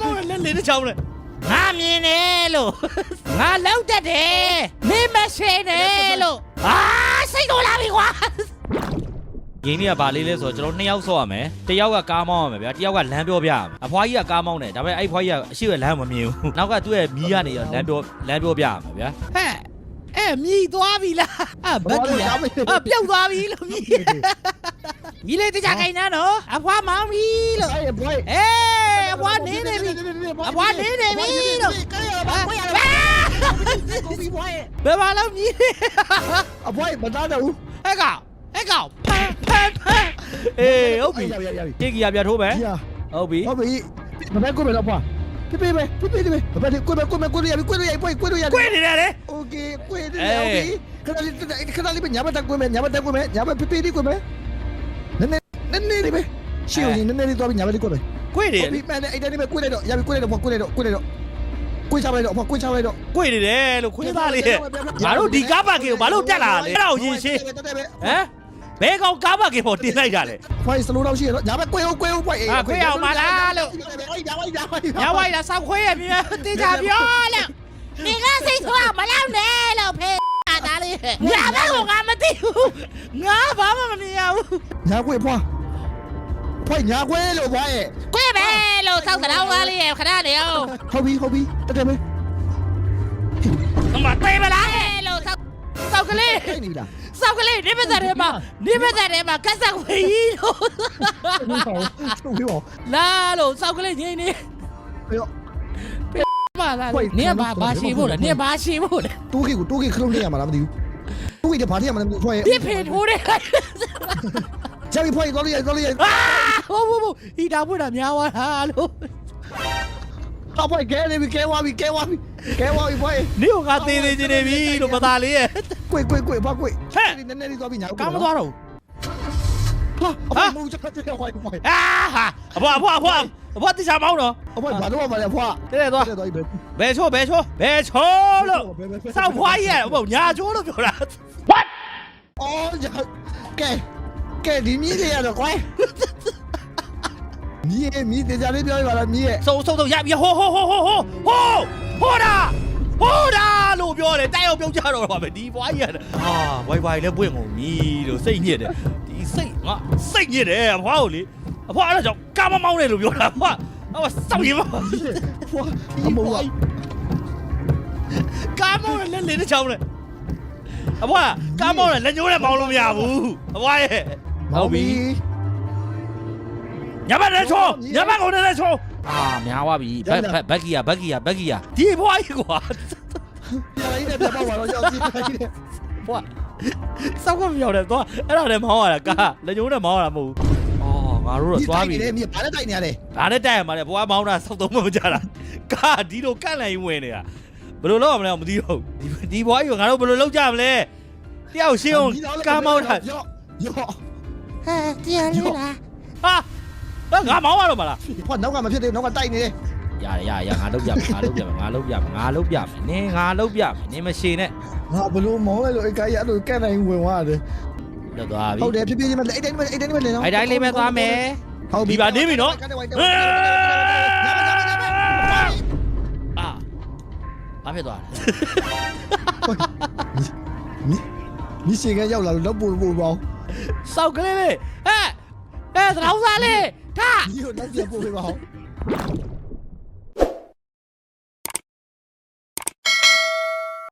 မောင်းလက်လေးတစ်ချောင်းလဲငါမြင်တယ်လို့ငါလောက်တတ်တယ်မင်းမရှိနဲ့လို့အာစိတ်တော်လာပြီကွာဂိမ်းကြီးကဘာလေးလဲဆိုတော့ကျွန်တော်နှစ်ယောက်ဆော့ရမယ်တယောက်ကကားမောင်းရမယ်ဗျာတယောက်ကလမ်းပြောပြရမယ်အဖွားကြီးကကားမောင်းတယ်ဒါပေမဲ့အဲ့ဖွားကြီးကအရှိ့ကလမ်းမမြင်ဘူးနောက်ကသူ့ရဲ့မီးကနေရောလမ်းပြောလမ်းပြောပြရမယ်ဗျာဟဲ့အဲမြည်သွားပြီလားအဘက်ကအပြောက်သွားပြီလို့မြည်မြည်လေးတကြခိုင်နာနော်အဖွားမောင်းပြီလို့အေး ဘွားလေးနေပြီလို့ကဲရပါဘွားကိုပြီးဘွားရဲ့ဘယ်ပါလောက်ကြီးအဘွားမသားတော့ဘူးအဲ့ကောင်အဲ့ကောင်ဖန်ဖန်ဖန်အေးဟုတ်ပြီကြည့်ကြရပြထိုးမယ်ဟုတ်ပြီဟုတ်ပြီမဘက်ကိုပဲတော့ဘွားပြပြပဲပြပြပဲဘာလဲကိုပဲကိုပဲကိုရပြီကိုရရပြီကိုရရပြီကိုရနေရတယ်โอเคကိုရနေတယ်โอเคခဏလေးခဏလေးပဲညမတက်ကိုမယ်ညမတက်ကိုမယ်ညမပြပြလေးကိုမယ်နည်းနည်းနည်းနည်းလေးပဲရှေ့ဦးနည်းနည်းလေးတော့ညမလေးကိုမယ် နေတယ် 我比买的哎，那里面过来了，伢们过来了，我过来了，过来了，过下来了，我过下来了。 ကွေးနေတယ်လို့ခွေးသားလေးရဲ့ငါတို့ဒီကားပါကင်ကိုဘာလို့တက်လာလဲအဲ့ဒါကိုရင်ရှင်းဟမ်ဘဲကောင်ကားပါကင်ပေါ်တင်လိုက်တာလေ 欢迎 slow 到线了，伢们贵哦贵哦贵！ အာခွေးအောင်ပါလားလို့ 伢们伢们 ညဝိုက်လားစောက်ခွေးရဲ့မြင်တေချာပြောလို့ဒီကစိတ်ဆိုးမလောက်နဲ့လို့ဖေးတာလေးငါဘာကိုငါမသိဘူးငါဘာမှမမြင်ရဘူး 伢贵破，破伢贵了破哎！ แม่เราเศร้าขนาดว่าเลยแอบขนาดเดียวเขาวีเขาวีเข้าใจไหมต้องมาเตะมาละเราเศร้าเศร้ากันเลย ได้นี่ล่ะ Sakali, ni meterema, ni meterema, casa guayino. ลูกพี่บอก Lalo, sakali, ni ni. เอ้ย มาละเนี่ยบาบาชีบุรเนี่ยบาชีบุรตู้กี่กูตู้กี่เครื่องเล่นมาแล้วมันดิวตู้กี่เดี๋ยวพาที่มันช่วยที่เพจหูเนี่ย ချပြီးဖွင့်ရင်သွားလို့ရသွားလို့ရအာဟိုးဟိုးဟိုးဟီတာဖွင့်တာများသွားတာလို့တော့ဖွင့်ကဲနေပြီကဲဝါပြီကဲဝါပြီကဲဝါပြီဖွင့်နေကသေးသေးချင်းနေပြီလို့မသားလေးရဲ့ကိုကိုကိုဘာကိုဟဲ့နည်းနည်းလေးသွားပြီညာကာမသွားတော့ဟာအဖေမူချက်ချက်ရောက်ပါ့အာဟာအဖေအဖေအဖေအဖေတိစားမောင်းတော့အဖေဘာလို့မလဲအဖေတဲ့တဲ့သွားဘယ်ချိုးဘယ်ချိုးဘယ်ချိုးလို့စောက်ဖွားရအဖေညာချိုးလို့ပြောတာ what အော်ကဲ ကဲဒီမြည်တွေရတော့ကွယ်မြည်မြည်တရားလေးပြောရပါလားမြည်ရဲ့ဆုံးဆုံးဆုံးရပြီဟိုးဟိုးဟိုးဟိုးဟိုးဟိုးဟိုးတာဟိုးတာလို့ပြောတယ်တိုက်အောင်ပြုတ်ကြတော့ပါပဲဒီဘွားကြီးကဟာဝိုင်ဝိုင်လည်းပွင့်ကုန်ပြီလို့စိတ်ညစ်တယ်ဒီစိတ်ငါစိတ်ညစ်တယ်ဘွားကိုလေအဖွားအဲ့ဒါကြောင့်ကာမမောင်းတယ်လို့ပြောတာဘွားအမစောက်ရင်ပါဘွားဒီဘွားကာမောင်းလည်းလေတဲ့ချောင်းလေအဘွားကာမောင်းလည်းလက်ညှိုးနဲ့မောင်းလို့မရဘူးအဘွားရဲ့ မောင်ဘီညမနဲ့ချုံညမကိုနဲ့ချုံအာများသွားပြီဘက်ဘက်ဘက်ကီယာဘက်ကီယာဘက်ကီယာဒီဘွားကြီးကွာပြလိုက်တဲ့ပြပါပါတော့ရောက်စီပြလိုက်တဲ့ဘွားစောက်ကမရောက်တယ်သွားအဲ့ဒါလည်းမောင်းရတာကာလက်ညိုးနဲ့မောင်းရတာမဟုတ်ဘူးအော်ငါတို့တော့သွားပြီလေမြေဘာနဲ့တိုက်နေရလဲဘာနဲ့တိုက်ရမှာလဲဘွားမောင်းတာစောက်တော့မကြတာကာဒီလိုကန့်လန်ရင်ဝင်နေတာဘယ်လိုလုပ်ရမလဲမသိတော့ဒီဒီဘွားကြီးကငါတို့ဘယ်လိုလုပ်ကြမလဲတယောက်ရှင်းအောင်ကားမောင်းတာရော့ရော့ ပြန်လေးလားဟာငါမောင်းရတော့မလားဟောနောက်ကမဖြစ်သေးဘူးနောက်ကတိုက်နေတယ်ရတယ်ရရငါလုပ်ပြမယ်ငါလုပ်ပြမယ်ငါလုပ်ပြမယ်ငါလုပ်ပြမယ်နင်းငါလုပ်ပြမယ်နင်းမရှည်နဲ့ငါဘလို့မောင်းလဲလို့အကိုင်းရလို့ကန့်နိုင်ဝင်သွားတယ်တော့သွားပြီဟုတ်တယ်ဖြည်းဖြည်းချင်းမလဲအဲ့တိုင်းမလဲအဲ့တိုင်းမလဲနော်အဲ့တိုင်းလေးပဲသွားမယ်ဟုတ်ပြီဒီပါနေပြီနော်အာဘာဖြစ်သွားလဲမင်းမင်းရှင်ကရောက်လာလို့တော့ပို့ပို့ပေါ့ စောက်ကလေးလေးဟဲ့ဟဲ့သရောင်းစားလေးထား你又နောက်ပြန်ပို့ပေးပါဦး